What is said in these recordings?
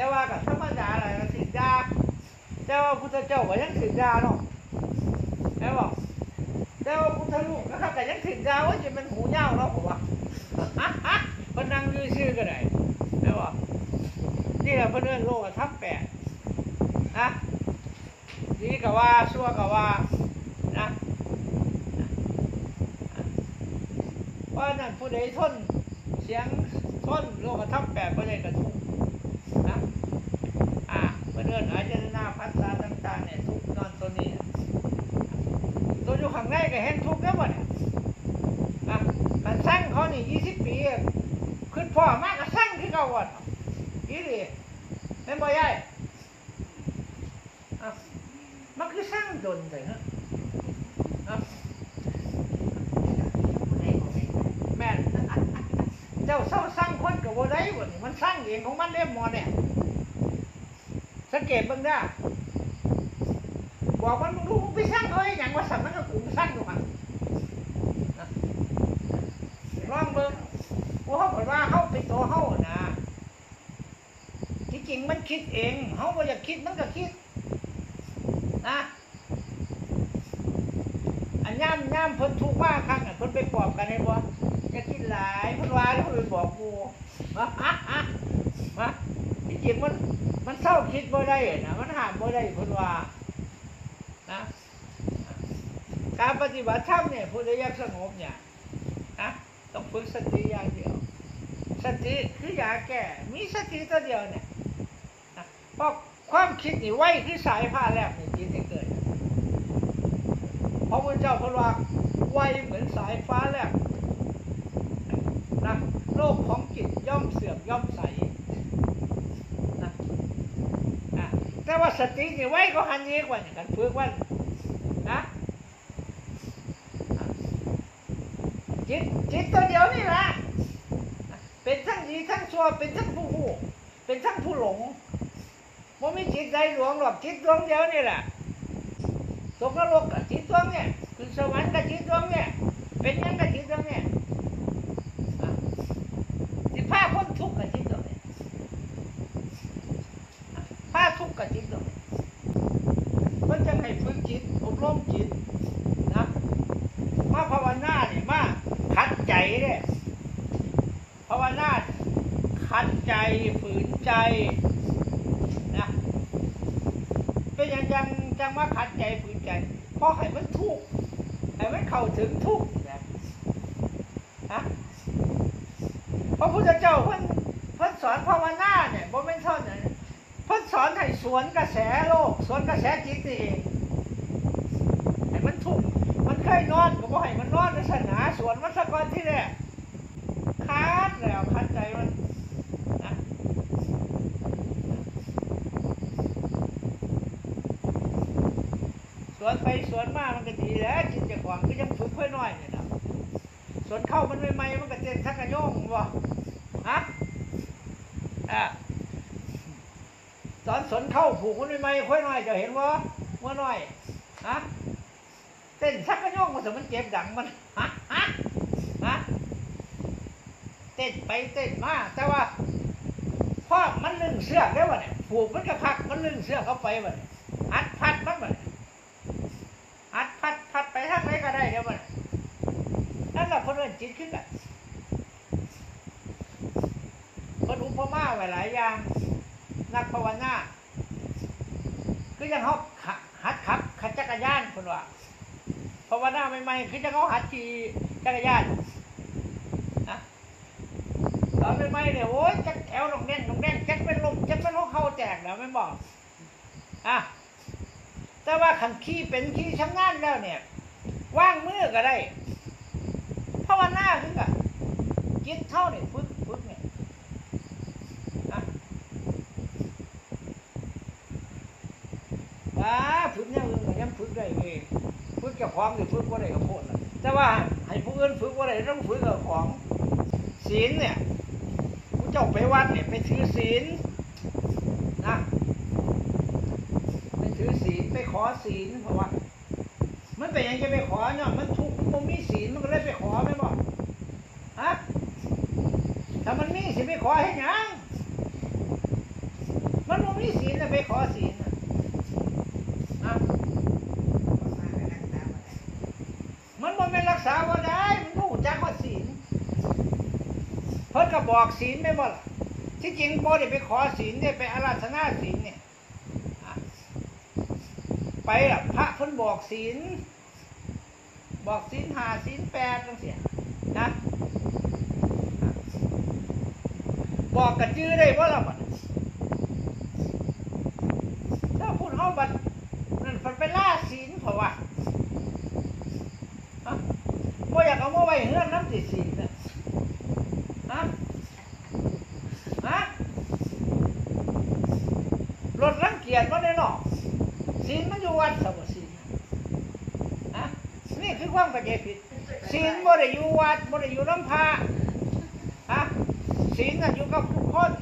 แต่ว่ากับธรรมดาอะไรก็ถึงดาแต่ว่าพุทธเจ้าก็ยังถึงดาเนาะแม่บอกแต่ว่าพุทธลูกนะครับแต่ยังถึงดาว่าจะเป็นหูเน่าเนาะผมว่ามันนั่งยืชื่อก็ได้แม่บอกนี่แหละเพื่อนโลกทับแปดนะดีกับว่าชั่วกับว่านะเพรานั้นผู้ใดทนเสียงทนโลกทับแปดก็ได้กระทุก อนเอนอาจจะนาพัฒนาต่างๆเนี่ยทุกนอนตัวนี้ตัวอยู่ข้างในก็เห็นทุกข์แล้วบ่เนี่ยอะมันสร้างเขานี่ยี่สิบปีขึ้นพ่อมากก็สร้างที่เก่าก่อนอีหลีเห็นบ่ยายอะมันคือสร้างดนเลยนะอะแม่นเจ้าเศร้าสร้างคนกับบ่ได้บ่นี่มันสร้างเองของมันเล่มหมอเนี่ย สังเกตเบิ่งได้บอกมันมึงรู้มึงไปสร้างเขาให้หยังว่าสั่งมันก็กูสร้างอยู่มันนะลองเบิ่งว่าเขาบอกว่าเขาเป็นตัวเขานะที่จริงมันคิดเองเขาบ่อยากคิดมันก็คิด นะอันย่ำย่ำเพิ่นทุกว่าครั้งอะเพิ่นไปปลอบกันให้บ่อย่าคิดหลายเพันว่าแล้วเพิ่นบอกกูมามาที่จริงมัน มันเศร้าคิดบ่ได้นะมันห้ามบ่ได้เพิ่นว่านะการปฏิบัติธรรมเนี่ยผู้ใดยากสงบเนี่ยนะต้องฝึกสติอย่างเดียว สติคือยาแก้มีสติตัวเดียวเนี่ยนะเพราะความคิดนี่ไวคือสายผ้าแลบนี่จิตให้เกิดเพราะพระเจ้าเพนว่าไวเหมือนสายฟ้าแลบนะโลกของจิตย่อมเสื่อมย่อมใสนะอะ แต่ว่าสตินี่ไว้ก็หันเยกว่าอย่างกันฝึกว่านะอะจิตจิตตัวเดียวนี่แหละเป็นทั้งดีทั้งชั่วเป็นทั้งผู้หูเป็นทั้งผู้หลงมันไม่จิตใจหลวงหรอกจิตดวงเดียวนี่แหละตกนรกกับจิตดวงเนี่ยขึ้นสวรรค์กับจิตดวงเนี่ย เป็นยังกับจิตดวงเนี่ยสิผ้าพ้นทุกข์กับจิตตรงนี้ผ้าทุ กับจิตตรงนี้มันจะให้ฝึกจิตอบรมจิตนะมาภาวนาเนี่ยมาขัดใจเนี่ยภาวนาขัดใจฝืนใจนะเป็นอย่างจังจังมาขัดใจฝืนใจเพราะให้มันทุกข์ให้มันเข้าถึงทุกข์นะฮะพระพุทธเจ้าเพิ่นเพิ่นสอนภาวนาเนี่ยบ่แม่นเท่านั้น พิ่นสอนให้สวนกระแสโลก สวนกระแสจิตนี่เองให้มันทุกข์มันเคยนอนก็บ่ให้มันนอนในสนาสวนมันสะก่อนที่แรกคัดแล้วคัดใจมันนะสวนไปสวนมามันก็ดีแล้วจิตจะของก็ยังฝึกเพื่อน้อยเนี่ยนะสวนเข้ามันใหม่ๆมันก็เต้นชักกระโยงบ่ะอะต อนสนเข้าผูกมันใหม่ค่อยหน่อยจะเห็นว่าว่าน้อยฮะเต้นชักกระโยงมันสมันเจ็บดังมันฮะฮะฮะเต้นไปเต้นมาแต่ว่าพ่อมันลึงเสื้อกได้วะเนี่ยผูกมันกระพักมันลึงเสื้อกเข้าไปวะเนี่ยอัดพัดมันวะเนี่ยอัดพัดพัดไปทางไหนก็ได้เดี๋ยววะเนี่ย นั่นแหละคนเอินจิตขึ้นอะคนอุปมาไว้หลายอย่าง นัก ภาวนาคือยังเขาขับหัดขับขับจักรยานคนว่าภาวนาใหม่ๆคือจะเขาหัดขี่จักรยานนะตอนใหม่ๆเนี่ยโอ้ยจักแถวลงแน่นลงแน่นจักเป็นลมจักเป็นหัวเข่าแตกแล้วไม่บอกอะแต่ว่าขันขี่เป็นขี่ชำนาญแล้วเนี่ยว่างมือก็ได้ภาวนาคือกันจิตเท่าเนี่ฝึกฝึกเนี่ยนะว้าฝึกอย่างอื่นก็ยังฝึกได้เองฝึก เกับของหรือฝึกว่าได้กับโพดล่ะแต่ว่าให้ผู้อื่นฝึกว่าได้ต้องฝึกกับของศีลเนี่ยผู้เจ้าไปวัดเนี่ยไปถือศีลนะไปถือศีลไปขอศีลเพราะว่ามันเป็นยังจะไปขอเนาะมันทุกข์มันมีศีลมันก็เลยไปขอไม่บอกฮะถ้ามันมีสิไปขอให้ยังไปขอศีลน่ะอะมันบ่แม่นรักษาบ่ได้มันบ่รู้จักว่าศีลเพิ่น ก็บอกศีลแม่บ่ล่ะที่จริงบ่ได้ไปขอศีลเนี่ยไปอาราธนาศีลเนี่ยไปล่ะพระเพิ่นบอกศีลบอกศีลหาศีลแปดจังซี่นะบอกกันจื้อได้ว่าเราบัดถ้าพูดเขาบัดนั่นมันเป็นล่าศีลเพราะว่าฮะบ่อยากเอามาไว้เฮือนน้ำสิศีลนะฮะฮะร บ่ได้หรอกศีลมันอยู่วัดสมศีลฮะนี่คือความเข้าใจผิดศีลบ่ได้อยู่วัดบ่ได้อยู่ลำพาฮะศีลน่ะอยู่กับทุกคน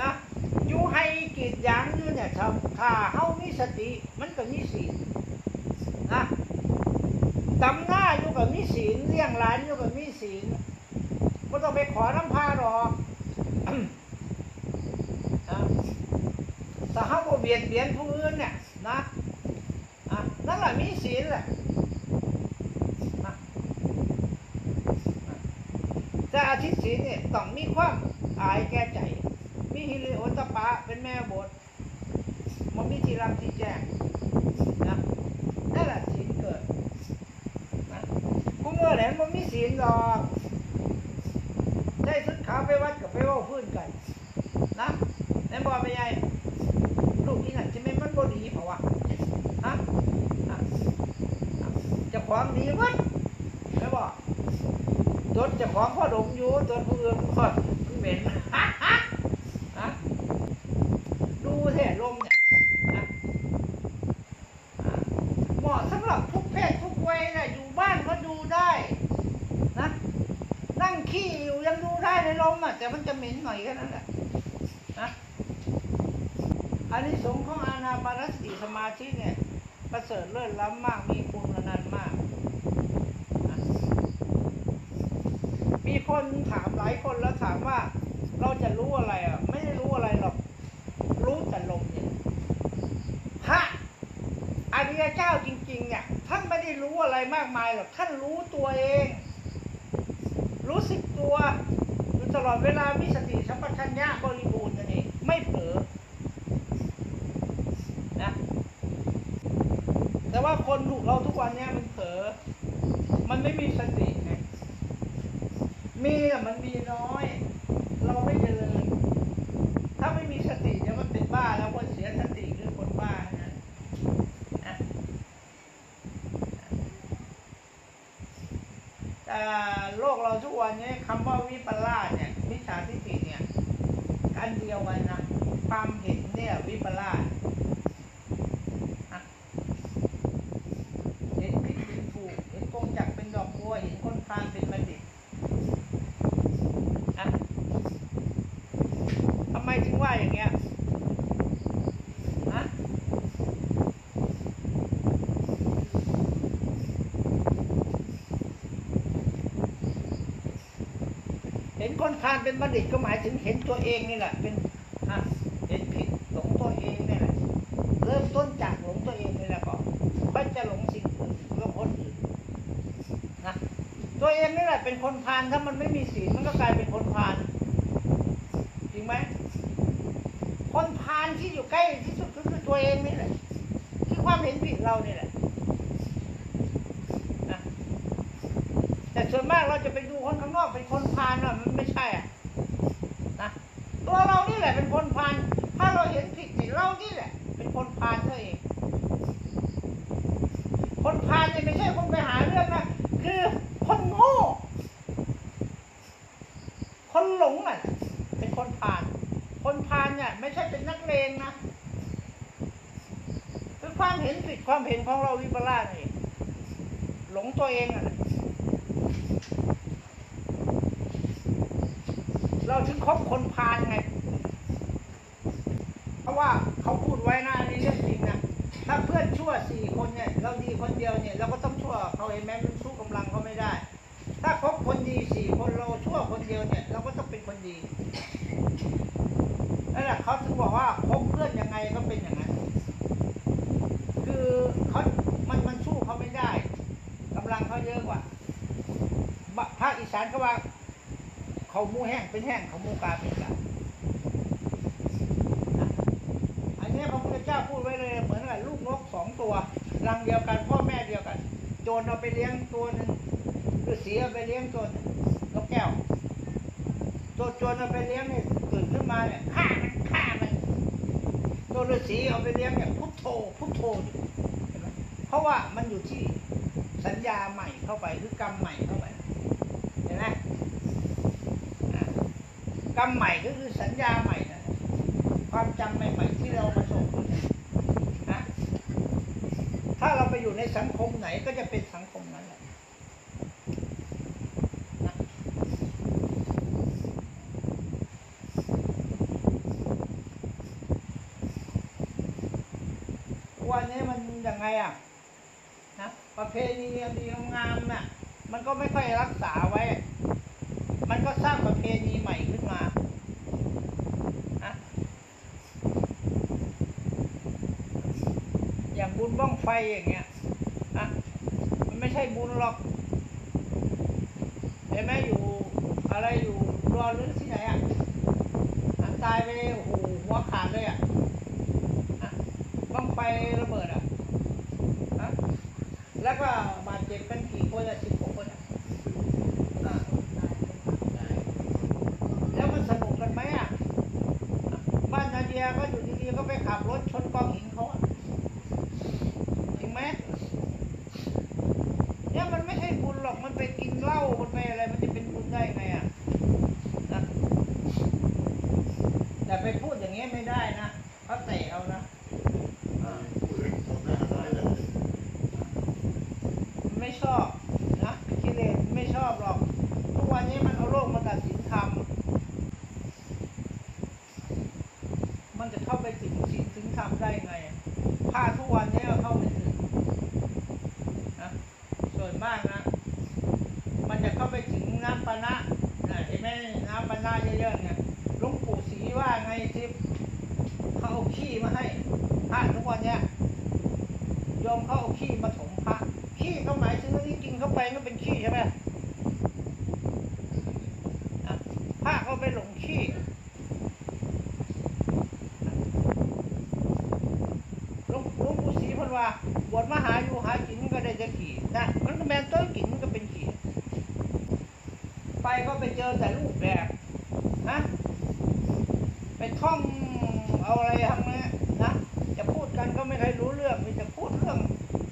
นะอยู่ให้กีดหยางอยู่เนี่ยถ้าถ้าเฮามีสติมันก็มีศีลนะตำหน้าอยู่กับมีศีลเลี้ยงหลานอยู่กับมีศีลก็ต้องไปขอน้ำพาหรอก นะถ้า เฮาบ่เบียดเบียนผู้อื่นเนี่ยนะอะนั่นแหละมีศีลแหละนะแต่อาทิตย์ศีลเนี่ยต้องมีความอายแก้ใจ มีฮิริโอตปะเป็นแม่บทมันมีทีรับที่แจงนะนั่นแหละศีลเกิดนะกูเมื่อไหร่มันมีศีลหรอกได้สุดขาไปวัดกับไปว่าพื้นกันนะแม่บอกไปยัยลูกนี่น่ะจะไม่มันบ่ดีเพราะว่าฮะอะอะ เจะความดีวัดแม่บอกตนเจะของพ่อดมอยู่ตนผู้อื่นก็เหม็นฮะดูแท้ลมเนี่ยเหมาะสำหรับทุกเพศทุกวัยนะอยู่บ้านก็ดูได้นะนั่งขี้อยู่ยังดูได้ในลมอะแต่มันจะเหม็นหน่อยแค่นั้นแหละนะอันนี้สงส์ของอานาปานสติสมาธิเนี่ยประเสริฐเลิศล้ำมากมีคุณอนันต์มากนะ มีคนถามหลายคนแล้วถามว่า เราจะรู้อะไรอะ ไม่ได้รู้อะไรหรอก รู้แต่ลมเนี่ยพระอ ริยเจ้าจริงๆเนี่ยท่านไม่ได้รู้อะไรมากมายหรอกท่านรู้ตัวเอง รู้สึกตัวอยู่ตลอดเวลามีสติสัมปชัญญะบริบูรณ์นั่นเองไม่เผลอนะแต่ว่าคนถูกเราทุกวันเนี้ยมันเผลอมันไม่มีสติไงมีอะมันมีน้อย เราไม่เจริญถ้าไม่มีสติเนี่ยมันเป็นบ้าแล้วคนเสียสติคือคนบ้านะนะแต่ โลกเราทุกวันนี้คำว่าวิปลาสเนี่ยมิจฉาทิฏฐิเนี่ยอันเดียวกันนะความเห็นเนี่ยวิปลาสอะเห็นผิดเป็นถูกเห็นกงจักรเป็นดอกบัวเห็นคนพาลเป็นบัณฑิต อะทำไมถึงว่าอย่างเงี้ยฮะ เห็นคนพาลเป็นบัณฑิตก็หมายถึงเห็นตัวเองนี่แหละ เป็นเห็นผิดหลงตัวเองนี่แหละเริ่มต้นจากหลงตัวเองนี่แหละก่อนค่จะหลงสิ่งอื่นแล้วคนอื่นนะตัวเองนี่แหละเป็นคนพาลถ้ามันไม่มีศีลมันก็กลายเป็นคนพาลจริงไหมคนพาลที่อยู่ใกล้ที่สุดก็คือตัวเองนี่แหละคือความเห็นผิดเรานี่แหละนะแต่ส่วนมากเราจะไปดูคน เป็นคนพาลน่ะมันไม่ใช่อะนะตัวเรานี่แหละเป็นคนพาลถ้าเราเห็นผิดนี่เรานี่แหละ เป็นคนพาลเท่าเองคนพาลเนี่ยไม่ใช่คนไปหาเรื่องนะคือคนโง่คนหลงอะเป็นคนพาลคนพาลเนี่ยไม่ใช่เป็นนักเลงนะคือความเห็นผิดความเห็นของเราวิปลาสนี่หลงตัวเองอะ ดีคนเดียวเนี่ยเราก็ต้องชั่วเขาเห็นไหมมันสู้กำลังเขาไม่ได้ ถ้าคบคนดีสี่คนเราชั่วคนเดียวเนี่ย เราก็ต้องเป็นคนดีนั่นแหละเขาถึงบอกว่าคบเพื่อนยังไงก็เป็นอย่างนั้น คือเขามันมันสู้เขาไม่ได้กำลังเขาเยอะกว่าภาคอีสานเขาว่า เขามูแห้งเป็นแห้งเขามูกาเป็นกาอันนี้พระพุทธเจ้าพูดไว้เลย รังเดียวกันพ่อแม่เดียวกันโจรเอาไปเลี้ยงตัวหนึ่งฤาษีเอาไปเลี้ยงตัวนึงนกแก้วตัวโจรเอาไปเลี้ยงเนี่ยตื่นขึ้นมาเนี่ยฆ่ามันฆ่ามันตัวฤาษีเอาไปเลี้ยงเนี่ยพุทโธพุทโธเพราะว่ามันอยู่ที่สัญญาใหม่เข้าไปหรือกรรมใหม่เข้าไปเห็นไหมกรรมใหม่ก็คือสัญญาใหม่นะความจำใหม่ๆที่เรามาส่งนะถ้าเรา ไปอยู่ในสังคมไหนก็จะเป็นสังคมนั้นแหละวันนี้มันยังไงอะนะประเพณีดีงามๆน่ะ มันก็ไม่ค่อยรักษาไว้ มันก็สร้างประเพณีใหม่ขึ้นมานะอย่าง บ้องไฟอย่างเงี้ยนะมันไม่ใช่บุญหรอกเห็นไหมอยู่อะไรอยู่รอหรือที่ไหนอะอันตายไปโอ้โหหัวขาดเลยอะบ้องไฟระเบิดอะฮะแล้วก็บาดเจ็บกันกี่คนอะสิบกว่าคนอะอะแล้วมันสนุกกันไหมอะ บ้านนาเดียก็อยู่ดีๆก็ไปขับรถชนกองหินเขาอะจริงไหมเนี่ยมันไม่ใช่บุญหรอก มันไปกินเหล้า มันไปอะไร มันจะเป็นบุญได้ไงอะนะแต่ไปพูดอย่างเงี้ยไม่ได้นะเขาเตะเอานะ ไม่ชอบนะกิเลสไม่ชอบหรอก ทุกวันนี้มันเอาโลกมาตัดสินธรรม มันจะเข้าไปถึงศีลถึงธรรมได้ไงพระทุกวันนี้เข้าไม่ถึงนะส่วนมากนะ มันจะเข้าไปถึงน้ำปานะนะเห็นไหมน้ำปานะเยอะๆเนี่ยหลวงปู่ศรีว่าไงที่เขาเอาขี้มาให้พระทุกวันเนี้ย โยมเขาเอาขี้มาถมพระ ขี้เขาหมายถึงว่าที่กินเข้าไปก็เป็นขี้ใช่ไหมอะพระเขาไปหลงขี้หลวงหลวงปู่ศรีเพัน ว่าบวชมาหาอยู่หากินก็ได้จะขี่นะมันก็แมนต้นกินมันก็เป็นขี่ ไปก็ไปเจอแต่รูปแบบนะไปท่องเอาอะไรทำเนี่ยนะจะพูดกันก็ไม่เคยรู้เรื่องมีแต่พูดเรื่อง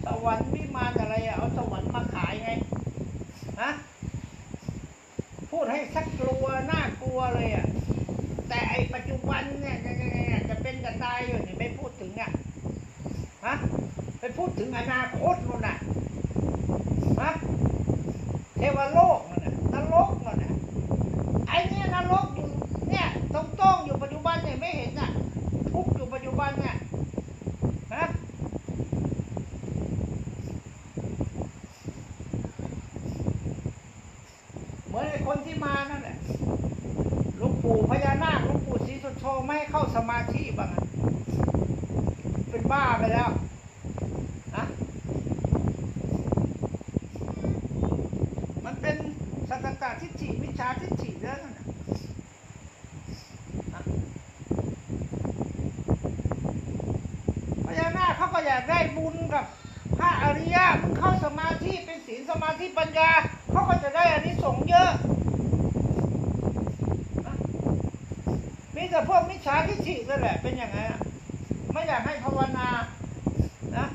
สวรรค์วิมานอะไรอะเอาสวรรค์มาขายไงฮะพูดให้สักกลัวน่ากลัวเลยอะแต่ไอปัจจุบันเนี่ยเนี่ยเนี่ยเนี่ยจะเป็นจะตายอยู่นี่ไม่พูดถึงอะฮะไป พูดถึงอนาคตนู่นน่ะฮะเทวโลกนั่นน่ะนรกนั่นน่ะไอเนี่ยนรกอยู่เนี่ยตรงต้องๆอยู่ปัจจุบันเนี่ยไม่เห็นน่ะทุกอยู่ปัจจุบันเนี่ยนะเหมือนไอ้คนที่มานั่นแหละหลวงปู่พญานาคหลวงปู่ศรีสุโธไม่ให้เข้าสมาธิบ้างอะเป็นบ้าไปแล้วนะมัน เป็นสัตตะทิฏฐิวิชาทิฏฐิแล้วนั่นน่ะพญานาคเขาก็อยากได้บุญกับพระอริยะมึงเข้าสมาธิเป็นศีลสมาธิปัญญาเขาก็จะได้อานิสงส์เยอะนะมีแต่พวกมิจฉาทิฏฐินั่นแหละเป็นอย่างไงไม่อยากให้ภาวนานะ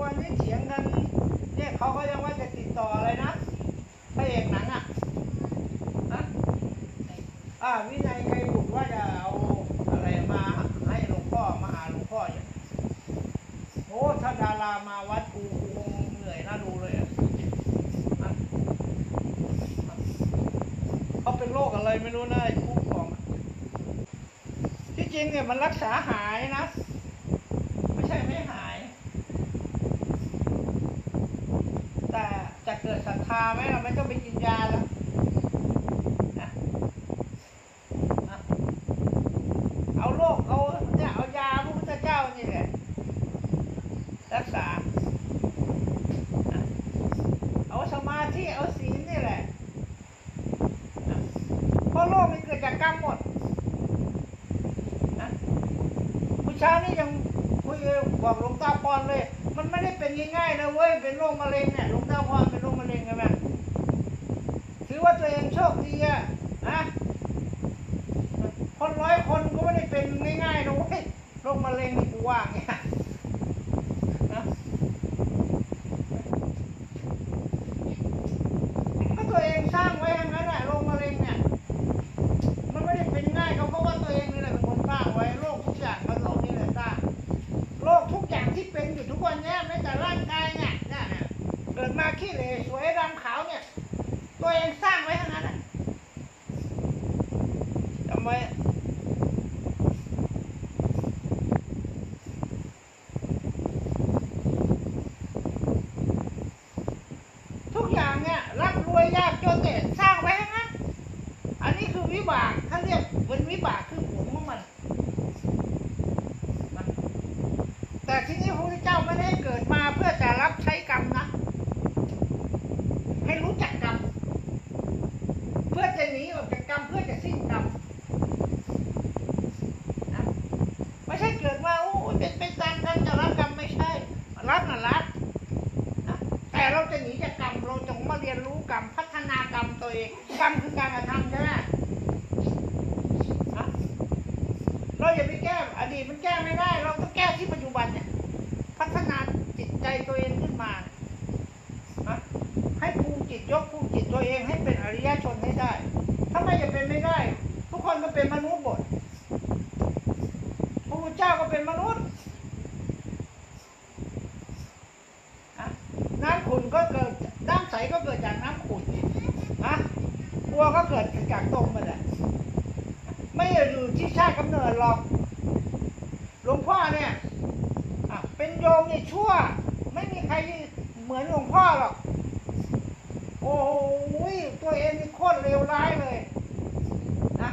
วันนี้เถียงกัน เนี่ยเขาก็ยังว่าจะติดต่ออะไรนะพระเอกหนังอะฮะอ่าวินัยไกรบุตรว่าจะเอาอะไรมาให้หลวงพ่อมาหาหลวงพ่ออย่างโอ้ถ้าดารามาวัดกูกูคงเหนื่อยน่าดูเลยอะอะเขาเป็นโรคอะไรไม่รู้นะไอ้คุกของที่จริงเนี่ยมันรักษาหายนะ ยาแล้วเอาโรคเอาเนี่ยเอายาพระพุทธเจ้านี่แหละรักษา เอาสมาธิเอาศีลนี่แหละเพราะโรคมันเกิดจากกรรมหมดผู้ชายนี่ยังคุยบอกหลวงตาปอนเลย มันไม่ได้เป็นง่ายๆนะเว้ยเป็นโรคมะเร็ง เป็นง่ายๆนะเว้ยโรคมะเร็งนี่กูว่าไงยนะก็ตัวเองสร้างไว้อย่างนั้นแหละโรคมะเร็งเนี่ย มันไม่ได้เป็นง่ายก็เพราะว่าตัวเองนี่แหละเป็นคนสร้างไว้โรคทุกอย่างก็โรคนี่แหละสร้างโรคทุกอย่างที่เป็นอยู่ทุกวันเนี้ยแม้แต่ร่างกายเนี่ยเนี่ยเนี่ยเกิดมาขี้เหร่สวยดำขาวเนี่ย ตัวเองสร้างไว้ทั้งนั้นแหละจำไว้ทุกอย่างเนี่ย รวยยากจนเนี่ยสร้างไว้ทั้งนั้นอันนี้คือวิบากเขาเรียกเป็นวิบากคือผลของมัน แต่ที่นี้พระพุทธเจ้าไม่ได้เกิดมาเพื่อจะรับใช้กรรมนะ ให้รู้จักกรรม เพื่อจะหนีออกจากกรรมเพื่อจะสิ้นกรรมนะไม่ใช่เกิดมาโอ้ยเป็นเป็นตามกรรมจะรับกรรมไม่ใช่ รับน่ะรับนะแต่เราจะหนีจากกรรมเราจงมาเรียนรู้ กรรม พัฒนากรรมตัวเองกรรมคือการกระทำใช่ไหมเราอย่าไปแก้อดีตมันแก้ไม่ได้ เราต้องแก้ที่ปัจจุบันเนี่ย พัฒนาจิตใจตัวเองขึ้นมาให้ภูมิจิตยกภูมิจิตตัวเองให้เป็นอริยชนให้ได้ถ้าไม่จะเป็นไม่ได้ ทุกคนก็เป็นมนุษย์หมดพระพุทธเจ้าก็เป็นมนุษย์นะน้ำขุ่นก็เกิดน้ำใสก็เกิดจากน้ำขุ่นนะบัวก็เกิดจากตมมาแหละ ไม่อยู่ที่ชาติกำเนิดหรอก หลวงพ่อเนี่ยเป็นโยมเนี่ยชั่ว ไม่มีใครเหมือนหลวงพ่อหรอก โอ้โหตัวเองนี่โคตรเลวร้ายเลยนะ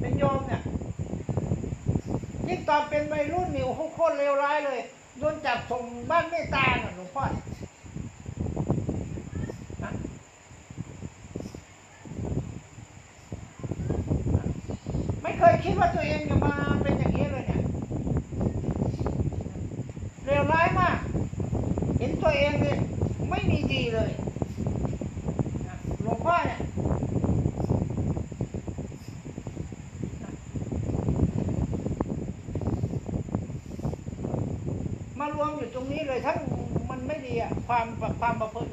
เป็นโยมเนี่ยยิ่งตอนเป็นวัยรุ่นนี่โอ้โหโคตรเลวร้ายเลยโดนจับส่งบ้านเมตตาน่ะหลวงพ่อเนี่ยนะ ไม่เคยคิดว่าตัว เองจะมาเป็นอย่างนี้เลยเนี่ยเลวร้ายมาก เห็นตัวเองเนี่ยไม่มีดีเลยนะหลวงพ่อเนี่ยมารวมอยู่ตรงนี้เลยทั้งมันไม่ดีอะความความประพฤติ